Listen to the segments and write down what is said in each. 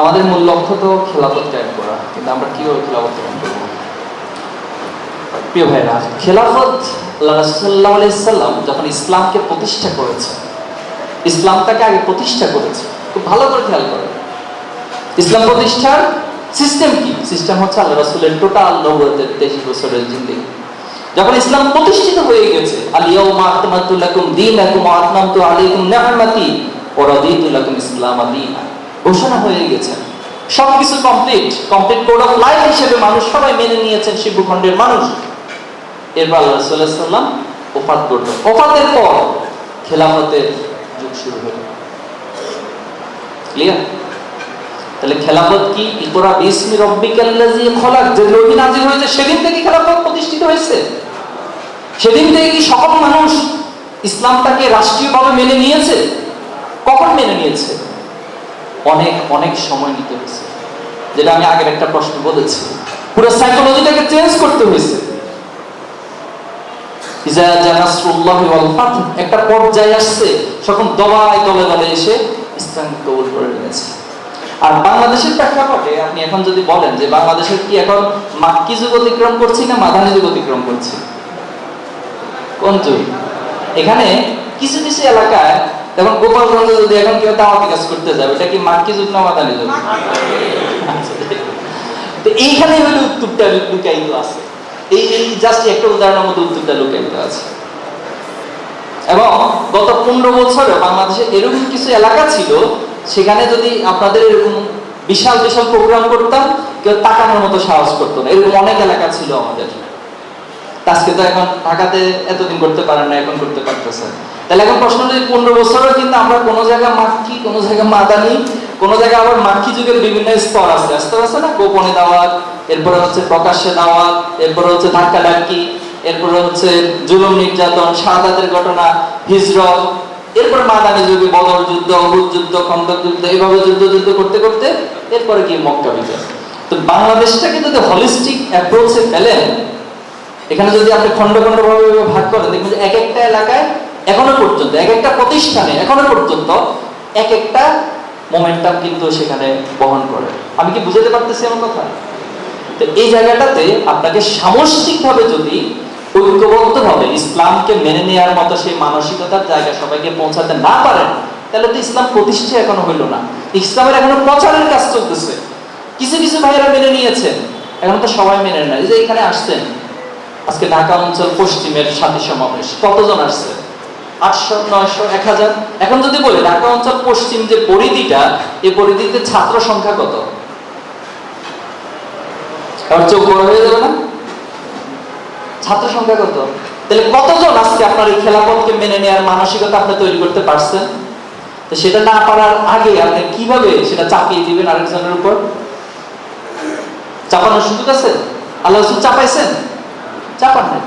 আমাদের মূল লক্ষ্য তো খেলাফত কায়েম করা, কিন্তু আমরা কীভাবে খেলাফত কায়েম করব? প্রিয় ভাইরা খেলাফত সাল্লাহ আলাইসাল্লাম যখন ইসলামকে প্রতিষ্ঠা করেছে ইসলামটাকে আগে প্রতিষ্ঠা করেছে। খুব ভালো করে খেয়াল করে ইসলাম প্রতিষ্ঠার সিস্টেম কি? সিস্টেম হচ্ছে আল্লাহ রাসুলের টোটাল নবতের তেইশ বছরের জিন্দিগি। যখন ইসলাম প্রতিষ্ঠিত হয়ে গেছে আলিয়াউমা আকমাতু লাকুম দীনাকুম ওয়া আতমামতু আলাইকুম নি'মাতি ওয়া রাদিতু লাকুম ইসলাম দীনা ঘোষণা হয়ে গেছে। সবকিছু complete complete code of life হিসেবে মানুষ সবাই মেনে নিয়েছেন শিব ভূখণ্ডের মানুষ। এরপর আল্লাহ সাল্লাম ওফাত করলেন ওফাতের পর খেলাফতের যুগ শুরু হলো। ক্লিয়ার তাহলে খেলাফত কি? ইকরা বিসমি রব্বিকাল্লাযী খলাক। যে নবী নাযিল হয়েছে, সেদিন থেকে খেলাফত প্রতিষ্ঠিত হয়েছে। সেদিন থেকে কি সকল মানুষ ইসলামটাকে রাষ্ট্রীয়ভাবে মেনে নিয়েছে? কখন মেনে নিয়েছে? অনেক অনেক সময় নিতে হয়েছে। যেটা আমি আগের একটা প্রশ্ন বলেছি। পুরো সাইকোলজিটাকে চেঞ্জ করতে হয়েছে। একটা পর্যায়ে আসছে যখন দবায় দলে দলে এসে ইসলাম কবুল করে নিয়েছে। আর বাংলাদেশের প্রেক্ষাপটে আপনি এখন যদি বলেন যে বাংলাদেশের কি এখন মাক্কি যুগ অতিক্রম করছি না মাদানী যুগ অতিক্রম করছি? কোন এখানে কিছু কিছু এলাকায় এখন গোপালগঞ্জে যদি এখন কেউ দাওয়াতি কাজ করতে যাবে, এটা কি মাক্কি যুগ না মাদানী যুগ তো এইখানে হলে উত্তরটা লুকায়িত আছে। এই এই জাস্ট একটা উদাহরণের মধ্যে উত্তরটা লুকায়িত আছে। এবং গত পনেরো বছরে বাংলাদেশে এরকম কিছু এলাকা ছিল, সেখানে যদি আপনাদের এরকম বিশাল বিশাল প্রোগ্রাম করতাম, কেউ তাকানোর মতো সাহস করতো না। এরকম অনেক এলাকা ছিল আমাদের। আজকে তো এখন ঢাকাতে এতদিন করতে পারেন না, এখন করতে পারতেছে। তাহলে এখন প্রশ্ন হলো পনেরো বছরও কিন্তু আমরা কোনো জায়গায় মাক্ষি কোনো জায়গায় মাদানি, কোনো জায়গায় আবার মাক্ষি যুগের বিভিন্ন স্তর আছে। স্তর আছে না? গোপনে দাওয়াত, এরপরে হচ্ছে প্রকাশ্যে দাওয়াত, এরপরে হচ্ছে ধাক্কা ডাক্কি এরপরে হচ্ছে জুলুম নির্যাতন, শাহাদাতের ঘটনা, হিজরত, এরপর মাদানি যুগে বদর যুদ্ধ অহুদ যুদ্ধ, খন্দক যুদ্ধ, এভাবে যুদ্ধ যুদ্ধ করতে করতে এরপরে কি মক্কা বিজয়। তো বাংলাদেশটাকে যদি হলিস্টিক অ্যাপ্রোচে ফেলেন এখানে যদি আপনি খন্ড খন্ড ভাবে ভাগ করেন, দেখবেন এক একটা এলাকায় এখনও পর্যন্ত, এক একটা প্রতিষ্ঠানে এখনও পর্যন্ত এক একটা মোমেন্টাম কিন্তু সেখানে বহন করে। আমি কি বুঝাতে পারতেছি আমার কথা? তো এই জায়গাটাতে আপনাকে সামষ্টিকভাবে যদি ঐক্যবদ্ধভাবে ইসলামকে মেনে নেওয়ার মতো সেই মানসিকতার জায়গা সবাইকে পৌঁছাতে না পারেন, তাহলে তো ইসলাম প্রতিষ্ঠা এখনও হইল না। ইসলামের এখনও প্রচারের কাজ চলতেছে। কিছু কিছু ভাইয়েরা মেনে নিয়েছেন, এখন তো সবাই মেনে নেয়। যে এখানে আসছেন আজকে ঢাকা অঞ্চল পশ্চিমের সাথী সমাবেশ। কতজন আসছে? আটশো, নয়শো, এক হাজার? এখন যদি বলি, ঢাকা অঞ্চল পশ্চিম যে পরিধিটা এই পরিধিতে ছাত্র সংখ্যা কত? আর চোখ বড় হয়ে যাবে না? ছাত্র সংখ্যা কত? তাহলে কতজন আজকে আপনার এই খেলাপথকে মেনে নেওয়ার মানসিকতা আপনি তৈরি করতে পারছেন? তো সেটা না পারার আগে আপনি কীভাবে সেটা চাপিয়ে দিবেন আরেকজনের উপর? চাপানোর সুযোগ আছে? আল্লাহ চাপাইছেন? চাপান নাই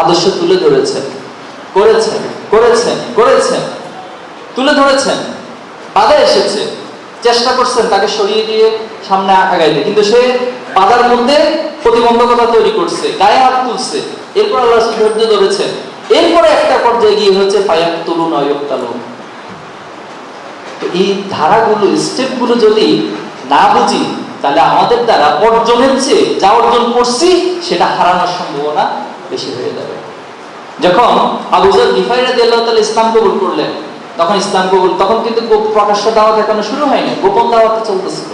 আদর্শ তুলে ধরেছেন, করেছেন করেছেন করেছেন, তুলে ধরেছেন। বাধা এসেছে, চেষ্টা করছেন তাকে সরিয়ে দিয়ে সামনে আগাইতে। কিন্তু সে বাধার মধ্যে প্রতিবন্ধকতা তৈরি করছে, গায়ে হাত তুলছে। এরপর আল্লাহ ধৈর্য ধরেছেন। এরপরে একটা পর্যায়ে গিয়ে হচ্ছে পায়াক তুলুন অয়ক্তালুন। তো এই ধারাগুলো স্টেপগুলো যদি না বুঝি, তাহলে আমাদের দ্বারা অর্জনের চেয়ে যা অর্জন করছি, সেটা হারানোর সম্ভাবনা বেশি হয়ে যাবে। যখন আবুজার গিফাই রাজি আল্লাহ তাআলা ইসলাম কবুল করলেন, তখন ইসলাম কবুল, তখন কিন্তু প্রকাশ্য দাওয়াত এখনও শুরু হয়নি, গোপন দাওয়াত চলতেছিল।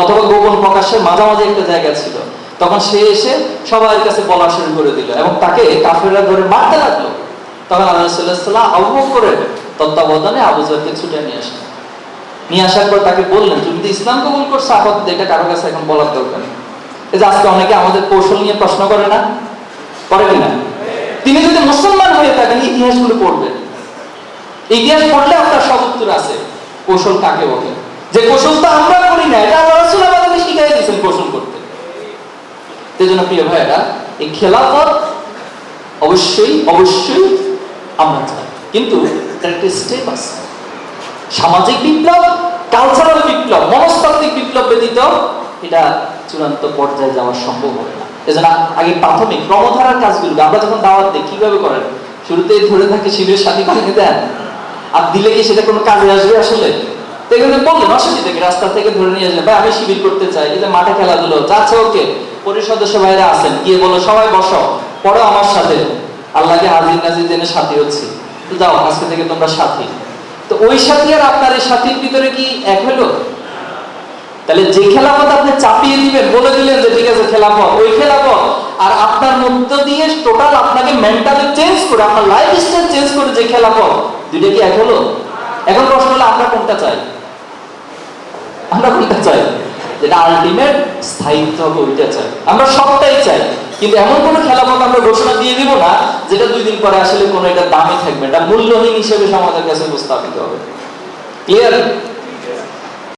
অথবা গোপন প্রকাশের মাঝামাঝি একটা জায়গা ছিল। তখন সে এসে সবার কাছে বলা শুরু করে দিল এবং তাকে কাফেররা ধরে মারতে লাগল। তখন আল্লাহ সাল্লাহ আবু করে তত্ত্বাবধানে আবুজারকে ছুটে নিয়ে আসলেন। নিয়ে আসার পর তাকে বললেন, তুমি তো ইসলাম কবুল করছ, আপাতত এটা কারও কাছে এখন বলার দরকার এই যে আজকে অনেকে আমাদের কৌশল নিয়ে প্রশ্ন করে না? করে কিনা তিনি যদি মুসলমান হয়ে থাকেন, ইতিহাসগুলো পড়বেন। ইতিহাস পড়লে আপনার সব উত্তর আছে, কৌশল কাকে বলে। যে কৌশল তো আমরা করি না, এটা আল্লাহ রাসূল আমাদেরকে শিখিয়ে দিয়েছেন কৌশল করতে। সেই জন্য প্রিয় ভাইরা এই খেলাফত অবশ্যই অবশ্যই আমরা চাই। কিন্তু একটা স্টেপ আছে। সামাজিক বিপ্লব কালচারাল বিপ্লব, মনস্তাত্ত্বিক বিপ্লব ব্যতীত এটা চূড়ান্ত পর্যায়ে যাওয়া সম্ভব হবে না। এজন্য আগে প্রাথমিক ক্রমধারার কাজগুলো আমরা যখন দাওয়াত দিই, কীভাবে করেন? শুরুতে ধরে থাকে শিবিরের সাথী বানিয়ে দেন। আর দিলে কি সেটা কোনো কাজে আসবে আসলে? এখানে বললেন অসুবিধা কি রাস্তা থেকে ধরে নিয়ে যাবে ভাই, আমি শিবির করতে চাই যে মাঠে খেলাধুলো যাচ্ছে ওকে, পরিষদ ভাইরা আছেন। গিয়ে বলো সবাই বসো, পড়ো আমার সাথে। আল্লাহকে হাজির নাজির জেনে সাথী হচ্ছি। যাও, আজকে থেকে তোমরা সাথী। তো ওই সাথী আর আপনার এই সাথীর ভিতরে কি এক হলো? তাহলে যে খেলাপথ আপনি চাপিয়ে দিবেন, বলে দিলেন যে ঠিক আছে খেলাপথ ওই খেলাপথ আর আপনার মধ্য দিয়ে টোটাল আপনাকে মেন্টালি চেঞ্জ করে, আপনার লাইফ স্টাইল চেঞ্জ করে যে খেলাপথ দুইটা কি এক হলো? এখন প্রশ্ন হলো আমরা কোনটা চাই? আমরা কোনটা চাই? যেটা আলটিমেট স্থায়িত্ব হবে, ওইটা চাই। আমরা সবটাই চাই। কিন্তু এমন কোনো খেলাপথ আমরা ঘোষণা দিয়ে দিব না, যেটা দুই দিন পরে আসলে কোনো এটা দামই থাকবে এটা মূল্যহীন হিসেবে সমাজের কাছে উপস্থাপিত হবে। ক্লিয়ার